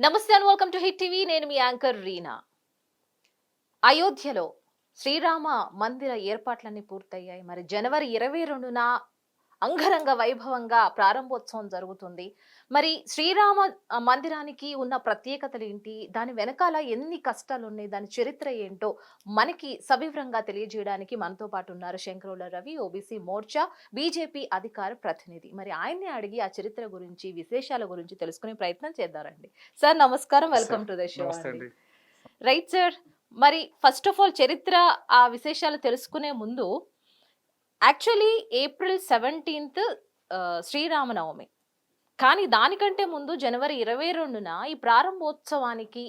నమస్తే and welcome to hit TV. నేను మీ యాంకర్ రీనా. అయోధ్యలో శ్రీరామ మందిర ఏర్పాట్లన్నీ పూర్తయ్యాయి. మరి జనవరి ఇరవై రెండున అంగరంగ వైభవంగా ప్రారంభోత్సవం జరుగుతుంది. మరి శ్రీరామ మందిరానికి ఉన్న ప్రత్యేకతలు ఏంటి? దాని వెనకాల ఎన్ని కష్టాలు ఉన్నాయి దాని చరిత్ర ఏంటో మనకి సవివరంగా తెలియజేయడానికి మనతో పాటు ఉన్నారు శంకరుల రవి ఓబీసీ మోర్చా బీజేపీ అధికార ప్రతినిధి. మరి ఆయన్ని అడిగి ఆ చరిత్ర గురించి విశేషాల గురించి తెలుసుకునే ప్రయత్నం చేద్దారండి సార్ నమస్కారం. Welcome to the show right sir మరి ఫస్ట్ ఆఫ్ ఆల్ చరిత్ర ఆ విశేషాలు తెలుసుకునే ముందు యాక్చువల్లీ ఏప్రిల్ సెవెంటీన్త్ శ్రీరామనవమి. కానీ దానికంటే ముందు జనవరి ఇరవై రెండున ఈ ప్రారంభోత్సవానికి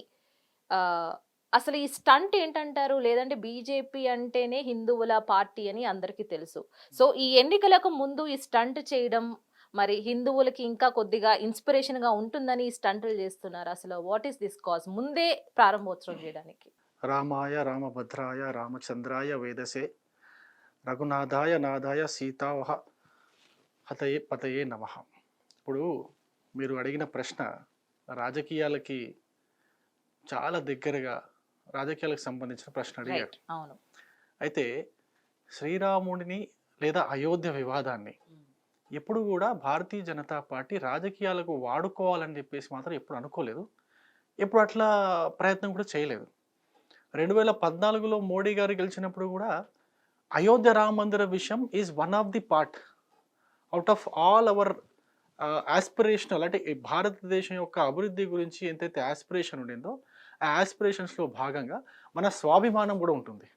అసలు ఈ స్టంట్ ఏంటంటారు? లేదంటే బీజేపీ అంటేనే హిందువుల పార్టీ అని అందరికీ తెలుసు. సో ఈ ఎన్నికలకు ముందు ఈ స్టంట్ చేయడం మరి హిందువులకి ఇంకా కొద్దిగా ఇన్స్పిరేషన్గా ఉంటుందని ఈ స్టంట్లు చేస్తున్నారు. అసలు వాట్ ఈస్ దిస్ కాజ్? ముందే ప్రారంభోత్సవం చేయడానికి. రామాయ రామభద్రాయ రామచంద్రాయ వేదసే రఘునాథాయ నాథాయ సీతావహ హతయే పతయే నమ. ఇప్పుడు మీరు అడిగిన ప్రశ్న రాజకీయాలకి చాలా దగ్గరగా రాజకీయాలకు సంబంధించిన ప్రశ్న అడిగారు. అవును. అయితే శ్రీరాముడిని లేదా అయోధ్య వివాదాన్ని ఎప్పుడు కూడా భారతీయ జనతా పార్టీ రాజకీయాలకు వాడుకోవాలని చెప్పేసి మాత్రం ఎప్పుడు అనుకోలేదు. ఎప్పుడు అట్లా ప్రయత్నం కూడా చేయలేదు. రెండు వేల పద్నాలుగులో మోడీ గారు గెలిచినప్పుడు కూడా అయోధ్య రామ మందిర విషయం is one of the part out of all our aspirational అంటే భారతదేశం యొక్క అభివృద్ధి గురించి ఎంతైతే ఆస్పిరేషన్ ఉండిందో ఆ ఆస్పిరేషన్స్లో భాగంగా మన స్వాభిమానం కూడా ఉంటుంది.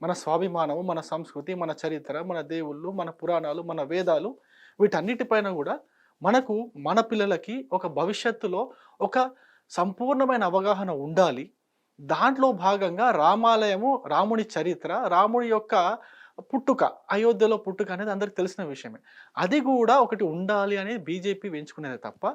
మన స్వాభిమానము మన సంస్కృతి మన చరిత్ర మన దేవుళ్ళు మన పురాణాలు మన వేదాలు వీటన్నిటిపైన కూడా మనకు మన పిల్లలకి ఒక భవిష్యత్తులో ఒక సంపూర్ణమైన అవగాహన ఉండాలి. దాంట్లో భాగంగా రామాలయము రాముని చరిత్ర రాముడి యొక్క పుట్టుక అయోధ్యలో పుట్టుక అనేది అందరికి తెలిసిన విషయమే. అది కూడా ఒకటి ఉండాలి అనేది బీజేపీ ఎంచుకునేది తప్ప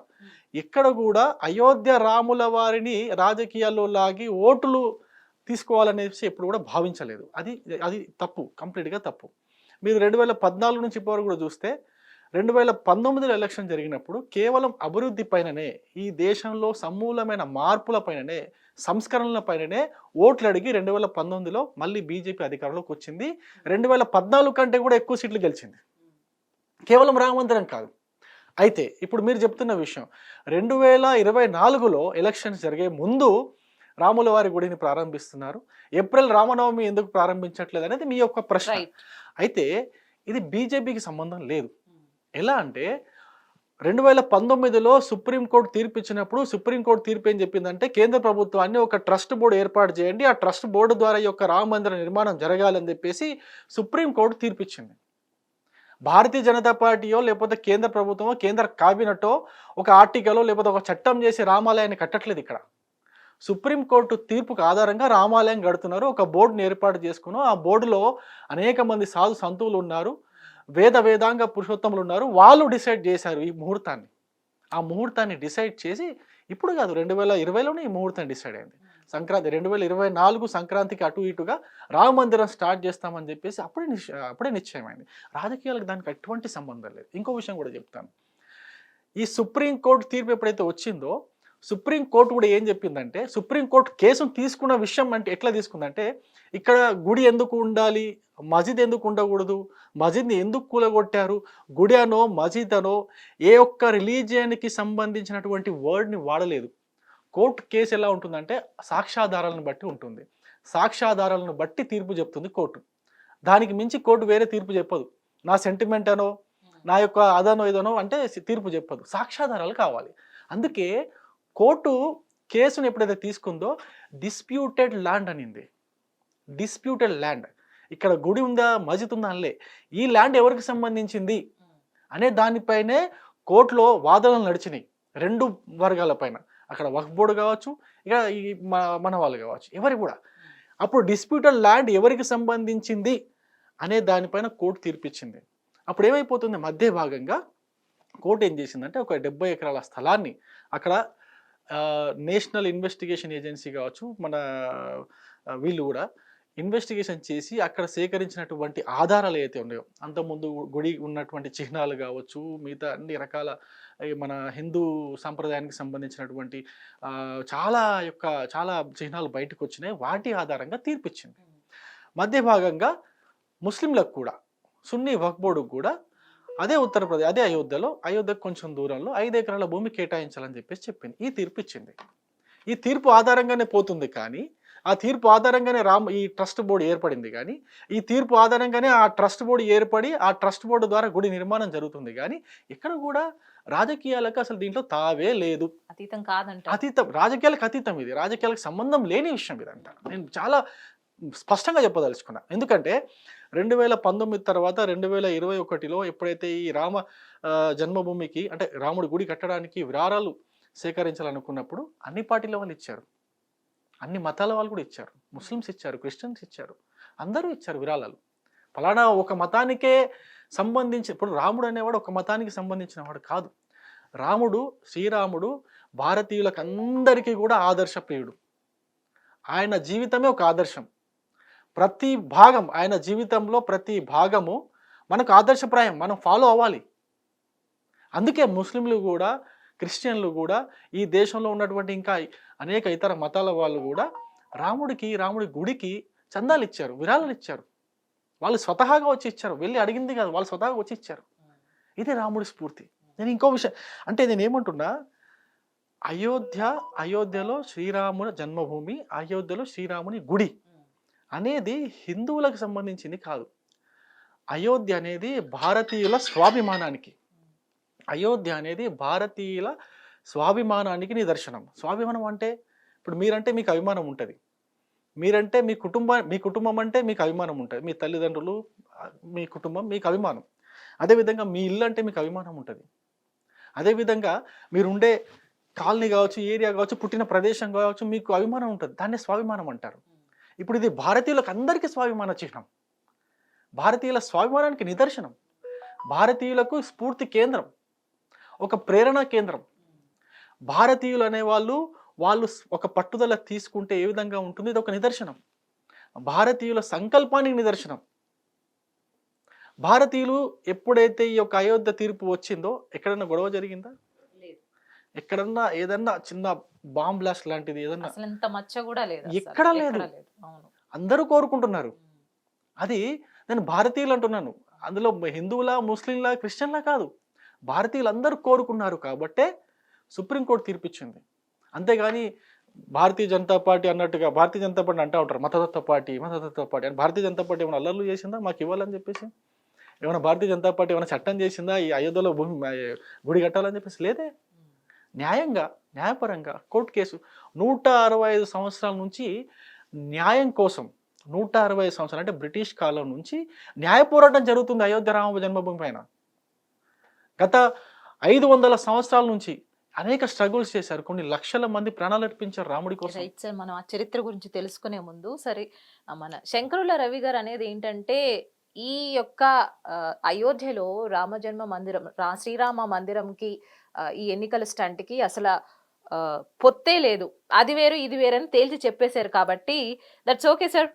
ఎక్కడ కూడా అయోధ్య రాముల వారిని రాజకీయాల్లో లాగి ఓటులు తీసుకోవాలనేసి ఎప్పుడు కూడా భావించలేదు. అది అది తప్పు కంప్లీట్గా తప్పు. మీరు రెండు వేల పద్నాలుగు నుంచి ఇప్పటివరకు కూడా చూస్తే రెండు వేల పంతొమ్మిదిలో ఎలక్షన్ జరిగినప్పుడు కేవలం అభివృద్ధి పైననే ఈ దేశంలో సమూలమైన మార్పుల పైననే సంస్కరణల పైననే ఓట్లు అడిగి రెండు వేల పంతొమ్మిదిలో మళ్ళీ బీజేపీ అధికారంలోకి వచ్చింది. రెండు వేల పద్నాలుగు కంటే కూడా ఎక్కువ సీట్లు గెలిచింది. కేవలం రామమందిరం కాదు. అయితే ఇప్పుడు మీరు చెప్తున్న విషయం రెండు వేల ఇరవై నాలుగులో ఎలక్షన్స్ జరిగే ముందు రాముల వారి గుడిని ప్రారంభిస్తున్నారు. ఏప్రిల్ రామనవమి ఎందుకు ప్రారంభించట్లేదు అనేది మీ యొక్క ప్రశ్న. అయితే ఇది బీజేపీకి సంబంధం లేదు. ఎలా అంటే రెండు వేల పంతొమ్మిదిలో సుప్రీంకోర్టు తీర్పు ఇచ్చినప్పుడు సుప్రీంకోర్టు తీర్పు ఏం చెప్పిందంటే కేంద్ర ప్రభుత్వాన్ని ఒక ట్రస్ట్ బోర్డు ఏర్పాటు చేయండి ఆ ట్రస్ట్ బోర్డు ద్వారా ఈ యొక్క రామ మందిర నిర్మాణం జరగాలని చెప్పేసి సుప్రీంకోర్టు తీర్పు ఇచ్చింది భారతీయ జనతా పార్టీయో లేకపోతే కేంద్ర ప్రభుత్వమో కేంద్ర కాబినెటో ఒక ఆర్టికలో లేకపోతే ఒక చట్టం చేసి రామాలయాన్ని కట్టట్లేదు ఇక్కడ. సుప్రీంకోర్టు తీర్పుకు ఆధారంగా రామాలయం కడుతున్నారు ఒక బోర్డుని ఏర్పాటు చేసుకున్నాం. ఆ బోర్డులో అనేక మంది సాధు సంతువులు ఉన్నారు. వేద వేదాంగ పురుషోత్తములు ఉన్నారు. వాళ్ళు డిసైడ్ చేశారు ఈ ముహూర్తాన్ని. ఆ ముహూర్తాన్ని డిసైడ్ చేసి ఇప్పుడు కాదు రెండు వేల ఇరవైలోనే ఈ ముహూర్తం డిసైడ్ అయింది. సంక్రాంతి రెండు వేల ఇరవై నాలుగు సంక్రాంతికి అటు ఇటుగా రామ మందిరం స్టార్ట్ చేస్తామని చెప్పేసి అప్పుడే నిశ్చ అప్పుడే నిశ్చయమైంది. రాజకీయాలకు దానికి అటువంటి సంబంధం లేదు. ఇంకో విషయం కూడా చెప్తాను. ఈ సుప్రీంకోర్టు తీర్పు ఎప్పుడైతే వచ్చిందో సుప్రీంకోర్టు కూడా ఏం చెప్పిందంటే సుప్రీంకోర్టు కేసును తీసుకున్న విషయం అంటే ఎట్లా తీసుకుందంటే ఇక్కడ గుడి ఎందుకు ఉండాలి? మసీద్ ఎందుకు ఉండకూడదు? మసీద్ని ఎందుకు కూలగొట్టారు? గుడి అనో మసీద్ అనో ఏ ఒక్క రిలీజియన్కి సంబంధించినటువంటి వర్డ్ని వాడలేదు. కోర్టు కేసు ఎలా ఉంటుందంటే సాక్ష్యాధారాలను బట్టి ఉంటుంది. సాక్ష్యాధారాలను బట్టి తీర్పు చెప్తుంది కోర్టు. దానికి మించి కోర్టు వేరే తీర్పు చెప్పదు. నా సెంటిమెంట్ అనో నా యొక్క అదనో ఇదనో అంటే తీర్పు చెప్పదు. సాక్ష్యాధారాలు కావాలి. అందుకే కోర్టు కేసును ఎప్పుడైతే తీసుకుందో డిస్ప్యూటెడ్ ల్యాండ్ అనింది. డిస్ప్యూటెడ్ ల్యాండ్ ఇక్కడ గుడి ఉందా మస్జిద్ ఉందా అనలే. ఈ ల్యాండ్ ఎవరికి సంబంధించింది? అనే దానిపైనే కోర్టులో వాదనలు నడిచినాయి. రెండు వర్గాల పైన. అక్కడ వక్ఫ్ బోర్డు కావచ్చు ఇక ఈ మన వాళ్ళు కావచ్చు ఎవరి కూడా. అప్పుడు డిస్ప్యూటెడ్ ల్యాండ్ ఎవరికి సంబంధించింది అనే దానిపైన కోర్టు తీర్పిచ్చింది. అప్పుడు ఏమైపోతుంది? మధ్య భాగంగా కోర్టు ఏం చేసిందంటే ఒక డెబ్బై ఎకరాల స్థలాన్ని అక్కడ నేషనల్ ఇన్వెస్టిగేషన్ ఏజెన్సీ కావచ్చు మన వీళ్ళు కూడా ఇన్వెస్టిగేషన్ చేసి అక్కడ సేకరించినటువంటి ఆధారాలు ఏవైతే ఉన్నాయో అంతకుముందు గుడి ఉన్నటువంటి చిహ్నాలు కావచ్చు మిగతా అన్ని రకాల మన హిందూ సంప్రదాయానికి సంబంధించినటువంటి చాలా యొక్క చాలా చిహ్నాలు బయటకు వచ్చినాయి వాటి ఆధారంగా తీర్పిచ్చింది. మధ్య భాగంగా ముస్లింలకు కూడా సున్నీ వక్ఫ్ బోర్డుకు కూడా అదే ఉత్తరప్రదేశ్ అదే అయోధ్యలో అయోధ్యకు కొంచెం దూరంలో ఐదు ఎకరాల భూమి కేటాయించాలని చెప్పేసి చెప్పింది. ఈ తీర్పు ఇచ్చింది. ఈ తీర్పు ఆధారంగానే పోతుంది కానీ ఆ తీర్పు ఆధారంగానే రామ్ ఈ ట్రస్ట్ బోర్డు ఏర్పడింది కానీ ఈ తీర్పు ఆధారంగానే ఆ ట్రస్ట్ బోర్డు ఏర్పడి ఆ ట్రస్ట్ బోర్డు ద్వారా గుడి నిర్మాణం జరుగుతుంది కానీ ఇక్కడ కూడా రాజకీయాలకు అసలు దీంట్లో తావే లేదు. అతీతం కాదంట అతీతం రాజకీయాలకు అతీతం ఇది. రాజకీయాలకు సంబంధం లేని విషయం ఇదంతా. నేను చాలా స్పష్టంగా చెప్పదలుచుకున్నా. ఎందుకంటే రెండు వేల పంతొమ్మిది తర్వాత రెండు వేల ఇరవై ఒకటిలో ఎప్పుడైతే ఈ రామ జన్మభూమికి అంటే రాముడి గుడి కట్టడానికి విరాళాలు సేకరించాలనుకున్నప్పుడు అన్ని పార్టీల వాళ్ళు ఇచ్చారు. అన్ని మతాల వాళ్ళు కూడా ఇచ్చారు. ముస్లిమ్స్ ఇచ్చారు క్రిస్టియన్స్ ఇచ్చారు. అందరూ ఇచ్చారు విరాళాలు. ఫలానా ఒక మతానికే సంబంధించి ఇప్పుడు రాముడు అనేవాడు ఒక మతానికి సంబంధించిన వాడు కాదు. రాముడు శ్రీరాముడు భారతీయులకు అందరికీ కూడా ఆదర్శప్రియుడు. ఆయన జీవితమే ఒక ఆదర్శం. ప్రతి భాగం ఆయన జీవితంలో ప్రతి భాగము మనకు ఆదర్శప్రాయం మనం ఫాలో అవ్వాలి. అందుకే ముస్లింలు కూడా క్రిస్టియన్లు కూడా ఈ దేశంలో ఉన్నటువంటి ఇంకా అనేక ఇతర మతాల వాళ్ళు కూడా రాముడికి రాముడి గుడికి చందాలు ఇచ్చారు విరాళాలు ఇచ్చారు. వాళ్ళు స్వతహాగా వచ్చి ఇచ్చారు వెళ్ళి అడిగింది కాదు వాళ్ళు స్వతహాగా వచ్చి ఇచ్చారు. ఇది రాముడి స్ఫూర్తి. నేను ఇంకో విషయం అంటే నేను ఏమంటున్నా అయోధ్య అయోధ్యలో శ్రీరాముని జన్మభూమి అయోధ్యలో శ్రీరాముని గుడి. అనేది హిందువులకు సంబంధించింది కాదు. అయోధ్య అనేది భారతీయుల స్వాభిమానానికి. అయోధ్య అనేది భారతీయుల స్వాభిమానానికి నిదర్శనం. స్వాభిమానం అంటే ఇప్పుడు మీరంటే మీకు అభిమానం ఉంటుంది. మీరంటే మీ కుటుంబ మీ కుటుంబం అంటే మీకు అభిమానం ఉంటుంది. మీ తల్లిదండ్రులు మీ కుటుంబం మీకు అభిమానం. అదేవిధంగా మీ ఇల్లు అంటే మీకు అభిమానం ఉంటుంది. అదేవిధంగా మీరు ఉండే కాలనీ కావచ్చు ఏరియా కావచ్చు పుట్టిన ప్రదేశం కావచ్చు మీకు అభిమానం ఉంటుంది. దాన్నే స్వాభిమానం అంటారు. ఇప్పుడు ఇది భారతీయులకు అందరికీ స్వాభిమాన చిహ్నం. భారతీయుల స్వాభిమానానికి నిదర్శనం. భారతీయులకు స్ఫూర్తి కేంద్రం. ఒక ప్రేరణ కేంద్రం. భారతీయులు అనేవాళ్ళు వాళ్ళు ఒక పట్టుదల తీసుకుంటే ఏ విధంగా ఉంటుంది? ఇది ఒక నిదర్శనం. భారతీయుల సంకల్పానికి నిదర్శనం. భారతీయులు ఎప్పుడైతే ఈ యొక్క అయోధ్య తీర్పు వచ్చిందో ఎక్కడన్నా గొడవ జరిగిందా? ఎక్కడన్నా ఏదన్నా చిన్న బాంబ్ బ్లాస్ట్ లాంటిది ఏదన్నా అసలు మచ్చ కూడా లేదు. ఎక్కడా లేదు. అందరూ కోరుకుంటున్నారు. అది నేను భారతీయులు అంటున్నాను. అందులో హిందువులా ముస్లింలా క్రిస్టియన్లా కాదు. భారతీయులు అందరూ కోరుకున్నారు కాబట్టే సుప్రీంకోర్టు తీర్పిచ్చింది. అంతేగాని భారతీయ జనతా పార్టీ అన్నట్టుగా భారతీయ జనతా పార్టీ అంటూ ఉంటారు. మతతత్వ పార్టీ మతతత్వ పార్టీ అని భారతీయ జనతా పార్టీ ఏమైనా అల్లర్లు చేసిందా? మాకు ఇవ్వాలని చెప్పేసి? ఏమైనా భారతీయ జనతా పార్టీ ఏమైనా చట్టం చేసిందా? ఈ అయోధ్యలో భూమి గుడి కట్టాలని చెప్పేసి? లేదే. న్యాయంగా న్యాయపరంగా కోర్టు కేసు నూట అరవై ఐదు సంవత్సరాల నుంచి న్యాయం కోసం నూట అరవై ఐదు సంవత్సరాలు అంటే బ్రిటిష్ కాలం నుంచి న్యాయ పోరాటం జరుగుతుంది అయోధ్య రామ జన్మభూమి పైన. గత ఐదు వందల సంవత్సరాల నుంచి అనేక స్ట్రగుల్స్ చేశారు. కొన్ని లక్షల మంది ప్రాణాలు అర్పించారు రాముడి కోసం. రైట్ సార్ మనం ఆ చరిత్ర గురించి తెలుసుకునే ముందు సరే మన శంకరుల రవి గారు అనేది ఏంటంటే ఈ యొక్క అయోధ్యలో రామజన్మ మందిరం రా శ్రీరామ మందిరంకి ఈ ఎన్నికల స్టంట్కి అసలు పొత్తే లేదు. అది వేరు ఇది వేరని అని తేల్చి చెప్పేశారు కాబట్టి దట్స్ ఓకే సార్